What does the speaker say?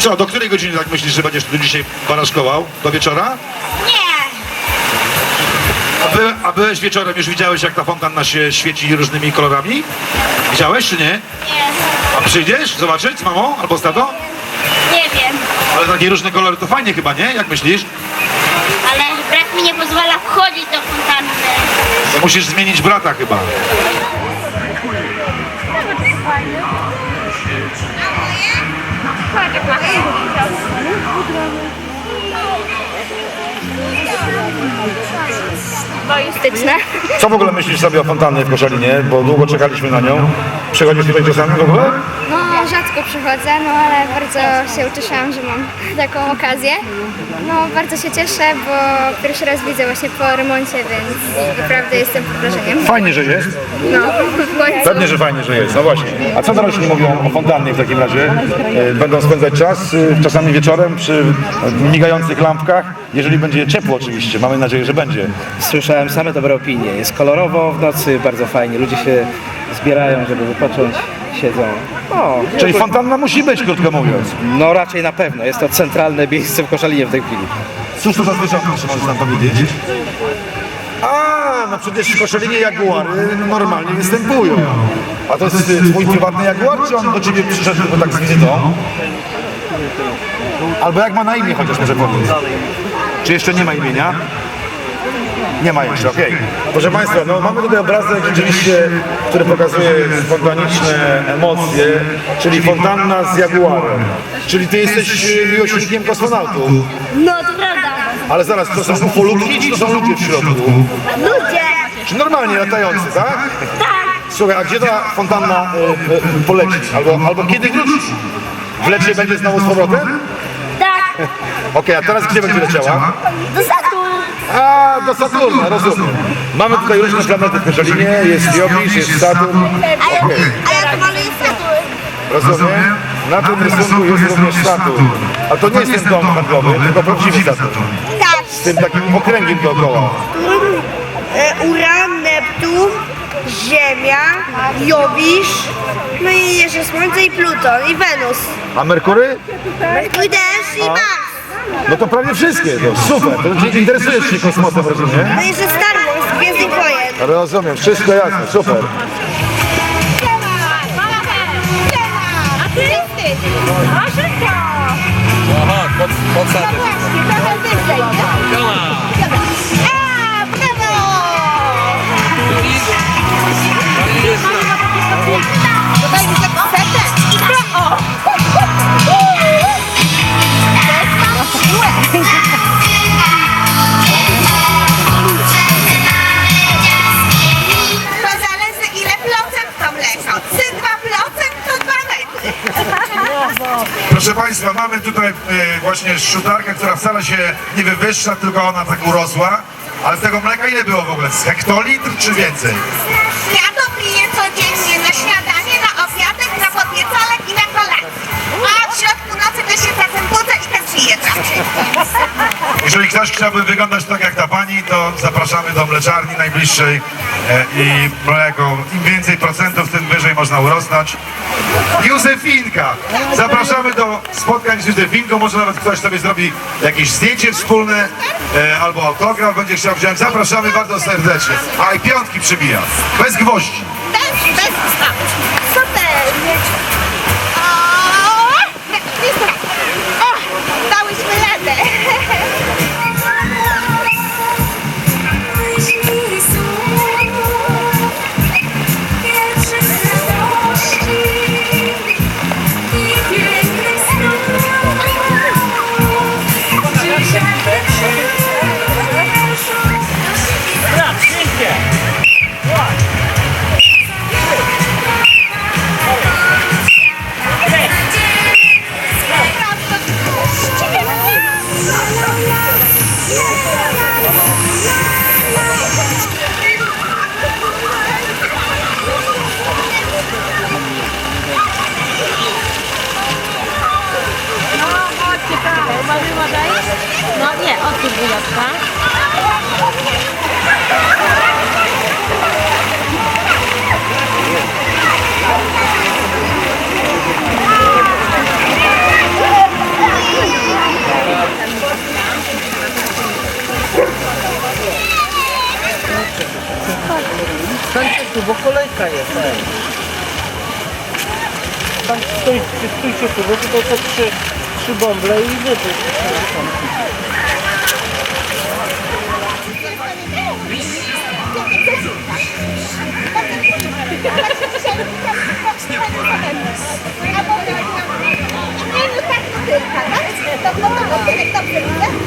co, do której godziny tak myślisz, że będziesz tu dzisiaj baraszkował? Do wieczora? Nie. A, by, a byłeś wieczorem, już widziałeś jak ta fontanna się świeci różnymi kolorami? Widziałeś czy nie? Nie. A przyjdziesz zobaczyć z mamą albo z tatą? Nie wiem. Ale takie różne kolory to fajnie chyba, nie? Jak myślisz? Ale brat mi nie pozwala wchodzić do fontanny. To musisz zmienić brata chyba. Co w ogóle myślisz sobie o fontannie w Koszalinie? Bo długo czekaliśmy na nią. Przychodzisz tutaj czasami w ogóle? No, rzadko przychodzę, no ale bardzo się ucieszyłam, że mam taką okazję. No, bardzo się cieszę, bo pierwszy raz widzę właśnie po remoncie, więc naprawdę jestem pod wrażeniem. Fajnie, że jest. No, w końcu. Pewnie, że fajnie, że jest. No właśnie. A co dorośli mówią o fontannie w takim razie? E, Będą spędzać czas, e, czasami wieczorem przy migających lampkach, jeżeli będzie ciepło oczywiście. Mamy nadzieję, że będzie. Słyszałem same dobre opinie. Jest kolorowo w nocy, bardzo fajnie. Ludzie się zbierają, żeby wypocząć, siedzą. O, Czyli fontanna musi być, krótko mówiąc. no raczej na pewno. Jest to centralne miejsce w Koszalinie w tej chwili. Cóż to za zwierzątko, czy możesz nam powiedzieć? A, no przecież w Koszalinie jaguary normalnie występują. A to jest y, twój prywatny jaguar, czy on do ciebie przyszedł tylko tak z wizytą? Albo jak ma na imię chociaż może powiedz. Czy jeszcze nie ma imienia? Nie ma jeszcze, okej. Proszę Państwa, no mamy tutaj obrazek rzeczywiście, który pokazuje spontaniczne emocje, czyli fontanna z jaguarem. Czyli ty jesteś y, miłośnikiem kosmonautów. No, to prawda. Ale zaraz, to są ufolutki, czy to są ludzie w środku? Ludzie. Czy normalnie latający, tak? Tak. Słuchaj, a gdzie ta fontanna y, y, poleci? Albo, albo kiedy wróci? W lecie będzie znowu z powrotem? Tak. Okej, a teraz gdzie będzie leciała? Do. A, do Saturna, rozumiem. Mamy tutaj różne planety w Koszalinie, jest Jowisz, jest Saturn. A ja, Okej, a ja to maluję Saturn. rozumiem. Na tym rysunku jest również Saturn. A to nie jest ten dom handlowy, tylko prawdziwy Saturn. Tak. Z tym takim okręgiem dookoła. E, Uran, Neptun, Ziemia, Jowisz, no i jeszcze Słońce i Pluton i Wenus. A Merkury? Merkury też i Mars. No to prawie wszystkie. To super. To znaczy interesujesz się kosmosem, rozumiem? No i jeszcze Star Wars, Gwiezdnych Wojen. Rozumiem, wszystko jasne, super. To. Aha, pod, podsady. Właśnie, trochę Państwa, mamy tutaj e, właśnie szutarkę, która wcale się nie wywyższa, tylko ona tak urosła. Ale z tego mleka ile było w ogóle? Z hektolitr czy więcej? Ja to piję codziennie na śniadanie, ktoś chciałby wyglądać tak jak ta pani, to zapraszamy do mleczarni najbliższej e, i mleko. Im więcej procentów, tym wyżej można urosnąć. Józefinka! Zapraszamy do spotkań z Józefinką. Może nawet ktoś sobie zrobi jakieś zdjęcie wspólne e, albo autograf będzie chciał wziąć. Zapraszamy bardzo serdecznie. A i piątki przybija. Bez gwoździ. Tu, bo kolejka jest. Tam stoi, stójcie tu, bo tutaj te trzy, trzy bąble i wypój. Nie, no tak, motylka, tak? To potem motylek dobrze widzę?